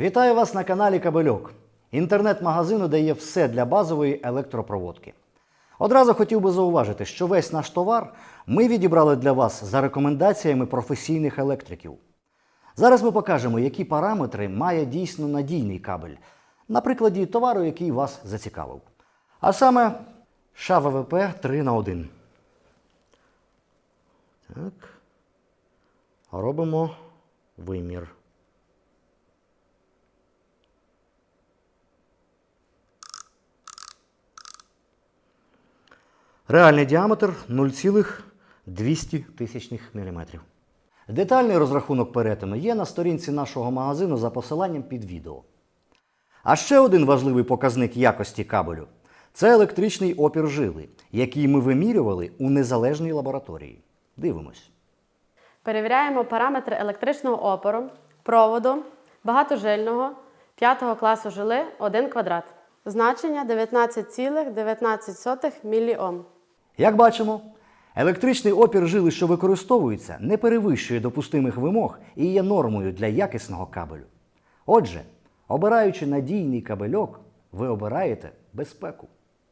Вітаю вас на каналі Кабельок, інтернет-магазину, де є все для базової електропроводки. Одразу хотів би зауважити, що весь наш товар ми відібрали для вас за рекомендаціями професійних електриків. Зараз ми покажемо, які параметри має дійсно надійний кабель, на прикладі товару, який вас зацікавив. А саме ШАВВП 3 на 1. Так. Робимо вимір. Реальний діаметр 0,200 тисячних міліметрів. Детальний розрахунок перетину є на сторінці нашого магазину за посиланням під відео. А ще один важливий показник якості кабелю це електричний опір жили, який ми вимірювали у незалежній лабораторії. Дивимось. Перевіряємо параметри електричного опору, проводу, багатожильного 5 класу жили 1 квадрат. Значення 19,19 міліом. Як бачимо, електричний опір жили, що використовується, не перевищує допустимих вимог і є нормою для якісного кабелю. Отже, обираючи надійний кабельок, ви обираєте безпеку.